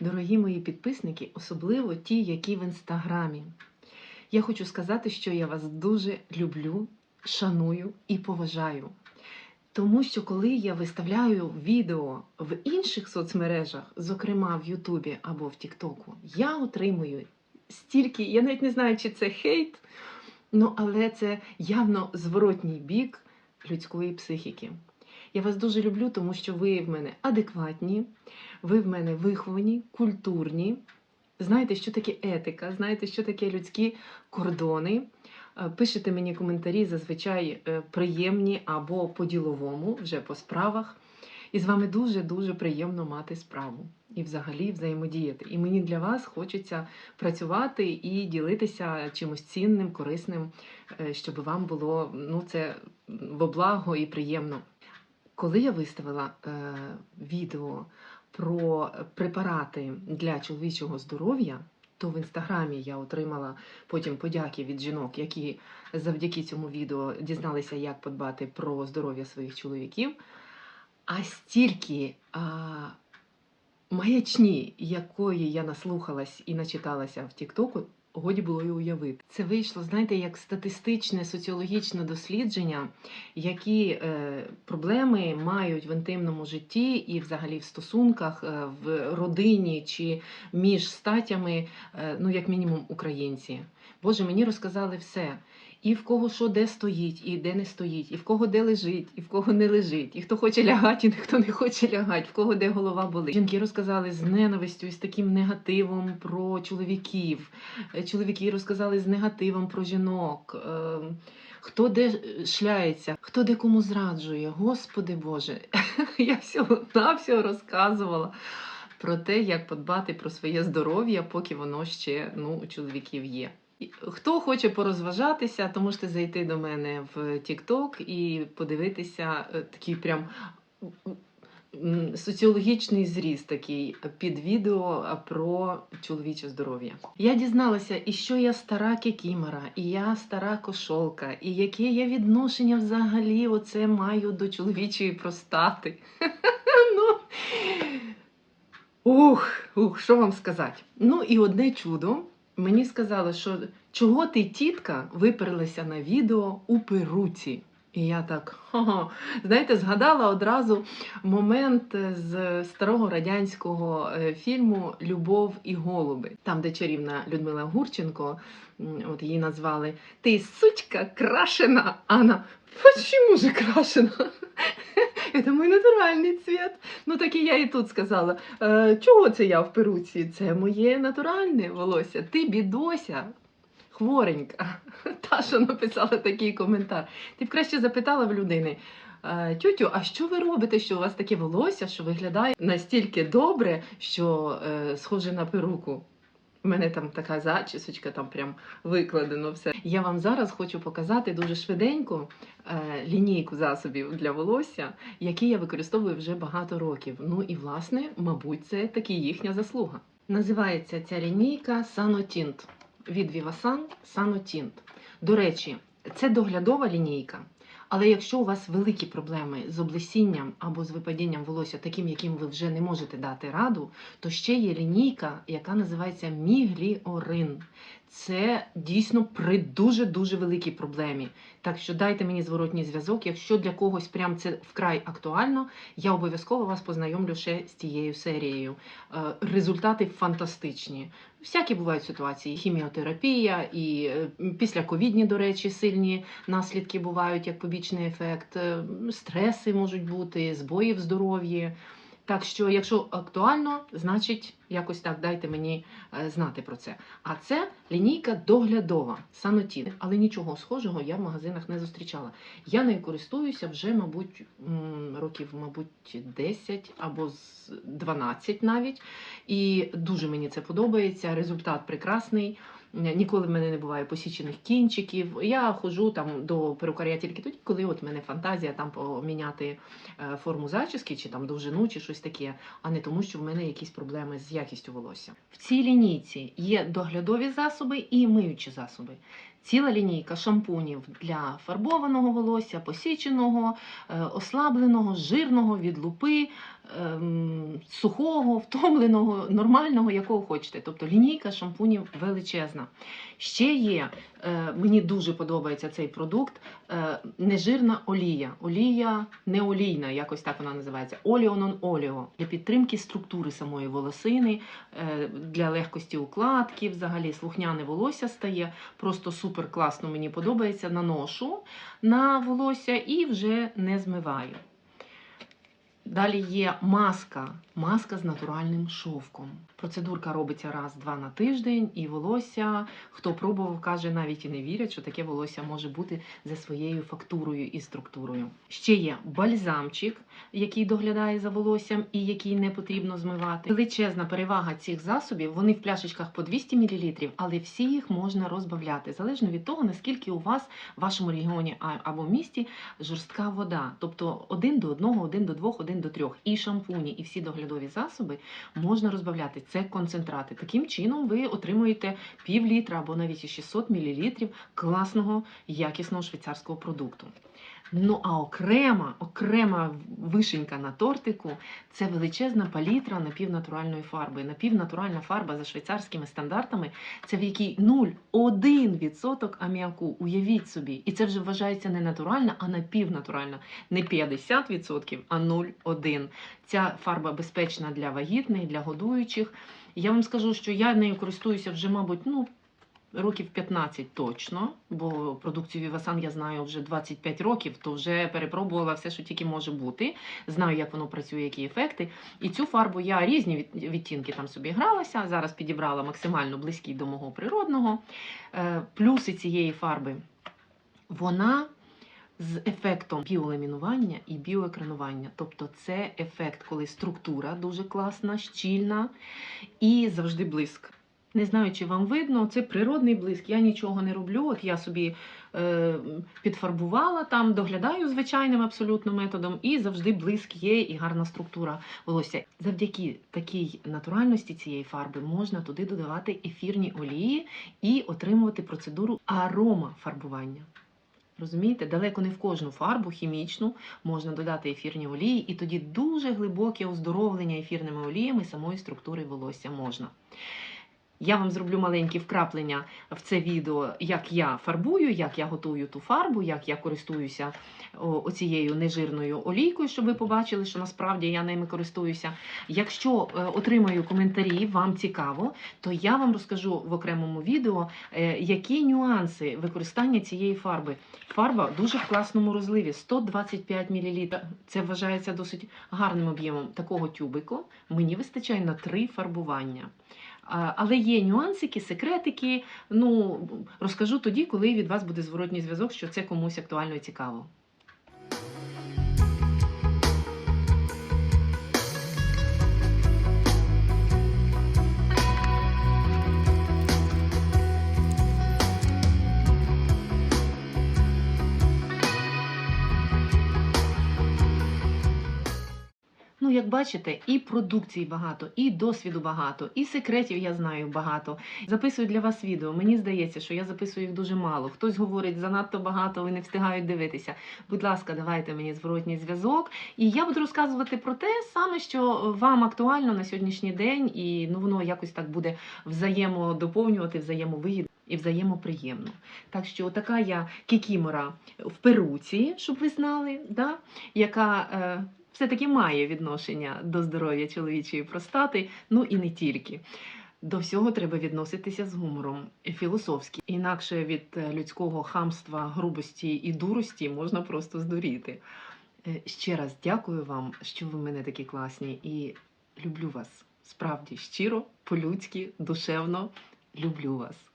Дорогі мої підписники, особливо ті, які в інстаграмі. Я хочу сказати, що я вас дуже люблю, шаную і поважаю. Тому що коли я виставляю відео в інших соцмережах, зокрема в Ютубі або в Тіктоку, я отримую стільки, я навіть не знаю, чи це хейт, ну але це явно зворотній бік людської психіки. Я вас дуже люблю, тому що ви в мене адекватні, ви в мене виховані, культурні. Знаєте, що таке етика, знаєте, що таке людські кордони. Е, Пишете мені коментарі зазвичай е, приємні або по-діловому, вже по справах. І з вами дуже-дуже приємно мати справу і взагалі взаємодіяти. І мені для вас хочеться працювати і ділитися чимось цінним, корисним, е, щоб вам було ну, це во благо і приємно. Коли я виставила е, відео про препарати для чоловічого здоров'я, то в інстаграмі я отримала потім подяки від жінок, які завдяки цьому відео дізналися, як подбати про здоров'я своїх чоловіків. А стільки а, маячні, якої я наслухалась і начиталася в Тіктоку, годі було й уявити. Це вийшло, знаєте, як статистичне соціологічне дослідження, які е, проблеми мають в інтимному житті і взагалі в стосунках, е, в родині чи між статями, е, ну як мінімум, українці. Боже, мені розказали все. І в кого що де стоїть, і де не стоїть, і в кого де лежить, і в кого не лежить, і хто хоче лягати, і хто не хоче лягати, в кого де голова болить. Жінки розказали з ненавистю і з таким негативом про чоловіків. Е, Чоловіки розказали з негативом про жінок. Е, Хто де шляється, хто де кому зраджує, Господи Боже, я всього навсього розказувала про те, як подбати про своє здоров'я, поки воно ще ну, у чоловіків є. Хто хоче порозважатися, то можете зайти до мене в TikTok і подивитися е, такий прям соціологічний зріз такий під відео про чоловіче здоров'я. Я дізналася, і що я стара кікімора, і я стара кошолка, і яке я відношення взагалі оце маю до чоловічої простати. ну, Ух, ух, що вам сказати? Ну і одне чудо. Мені сказали, що чого ти, тітка, виперлася на відео у перуці. І я так, ха знаєте, згадала одразу момент з старого радянського е, фільму Любов і голуби, там, де чарівна Людмила Гурченко, от її назвали Ти сучка крашена. А вона, почему же крашена? Це мій натуральний цвіт. Ну так і я і тут сказала. «Е, чого це я в перуці? Це моє натуральне волосся. Ти бідося. Хворенька, та, що написала такий коментар. Ти б краще запитала в людини, «Е, тютю, а що ви робите, що у вас таке волосся, що виглядає настільки добре, що е, схоже на перуку? У мене там така зачісочка, там прям викладено все. Я вам зараз хочу показати дуже швиденько е, лінійку засобів для волосся, які я використовую вже багато років. Ну і власне, мабуть, це таки їхня заслуга. Називається ця лінійка Санотінт від Vivasan Санотінт. До речі, це доглядова лінійка. Але якщо у вас великі проблеми з облесінням або з випадінням волосся, таким, яким ви вже не можете дати раду, то ще є лінійка, яка називається мігліорин. Це дійсно при дуже дуже великій проблемі. Так що дайте мені зворотній зв'язок. Якщо для когось прям це вкрай актуально, я обов'язково вас познайомлю ще з тією серією. Е, Результати фантастичні. Всякі бувають ситуації: хіміотерапія, і е, після ковідні, до речі, сильні наслідки бувають як побічний ефект, е, стреси можуть бути, збої в здоров'ї. Так що, якщо актуально, значить якось так дайте мені е, знати про це. А це лінійка доглядова, санотін. Але нічого схожого я в магазинах не зустрічала. Я нею користуюся вже, мабуть, років, мабуть, 10 або з 12 навіть. І дуже мені це подобається. Результат прекрасний. Ніколи в мене не буває посічених кінчиків. Я ходжу там до перукаря тільки тоді, коли от мене фантазія там поміняти е, форму зачіски, чи там довжину, чи щось таке, а не тому, що в мене якісь проблеми з якістю волосся. В цій лінійці є доглядові засоби і миючі засоби. Ціла лінійка шампунів для фарбованого волосся, посіченого, е, ослабленого, жирного, від лупи, ем, сухого, втомленого, нормального, якого хочете. Тобто лінійка шампунів величезна. Ще є, е, мені дуже подобається цей продукт, нежирна олія. Олія не олійна, якось так вона називається. Оліонон оліо для підтримки структури самої волосини, е, для легкості укладки, взагалі слухняне волосся стає. Просто супер класно мені подобається. Наношу на волосся і вже не змиваю. Далі є маска. Маска з натуральним шовком. Процедурка робиться раз-два на тиждень, і волосся, хто пробував, каже, навіть і не вірять, що таке волосся може бути за своєю фактурою і структурою. Ще є бальзамчик, який доглядає за волоссям і який не потрібно змивати. Величезна перевага цих засобів. Вони в пляшечках по 200 мл, але всі їх можна розбавляти залежно від того, наскільки у вас в вашому регіоні або місті жорстка вода. Тобто один до одного, один до двох, один до трьох. І шампуні, і всі доглядові засоби можна розбавляти. Це концентрати. Таким чином ви отримуєте пів літра або навіть і 600 мл класного якісного швейцарського продукту. Ну а окрема, окрема вишенька на тортику це величезна палітра напівнатуральної фарби. Напівнатуральна фарба за швейцарськими стандартами це в якій 0,1% аміаку. Уявіть собі, і це вже вважається не натуральна, а напівнатуральна. Не 50%, а 0,1%. Ця фарба безпечна для вагітних, для годуючих. Я вам скажу, що я нею користуюся вже, мабуть, ну. Років 15 точно, бо продукцію Вівасан я знаю вже 25 років, то вже перепробувала все, що тільки може бути. Знаю, як воно працює, які ефекти. І цю фарбу я різні відтінки там собі гралася. Зараз підібрала максимально близький до мого природного. Е, Плюси цієї фарби. Вона з ефектом біоламінування і біоекранування. Тобто це ефект, коли структура дуже класна, щільна і завжди блиск. Не знаю, чи вам видно, це природний блиск. Я нічого не роблю. От я собі е, підфарбувала там, доглядаю звичайним абсолютно методом, і завжди блиск є, і гарна структура волосся. Завдяки такій натуральності цієї фарби можна туди додавати ефірні олії і отримувати процедуру аромафарбування. Розумієте, далеко не в кожну фарбу хімічну можна додати ефірні олії, і тоді дуже глибоке оздоровлення ефірними оліями самої структури волосся можна. Я вам зроблю маленькі вкраплення в це відео, як я фарбую, як я готую ту фарбу, як я користуюся оцією нежирною олійкою, щоб ви побачили, що насправді я ними користуюся. Якщо е, отримаю коментарі, вам цікаво, то я вам розкажу в окремому відео, е, які нюанси використання цієї фарби. Фарба дуже в класному розливі 125 мл. Це вважається досить гарним об'ємом такого тюбику. Мені вистачає на три фарбування. Але є нюансики, секретики. Ну розкажу тоді, коли від вас буде зворотній зв'язок, що це комусь актуально і цікаво. Ну, як бачите, і продукції багато, і досвіду багато, і секретів я знаю багато. Записую для вас відео. Мені здається, що я записую їх дуже мало. Хтось говорить занадто багато, ви не встигають дивитися. Будь ласка, давайте мені зворотній зв'язок. І я буду розказувати про те саме, що вам актуально на сьогоднішній день, і ну воно якось так буде взаємодоповнювати, взаємовигідно. І взаємоприємно. Так що така я кікімора в перуці, щоб ви знали, да? яка е, все-таки має відношення до здоров'я чоловічої простати, ну і не тільки. До всього треба відноситися з гумором філософськи. Інакше від е, людського хамства, грубості і дурості можна просто здуріти. Е, Ще раз дякую вам, що ви мене такі класні, і люблю вас справді щиро, по-людськи, душевно люблю вас.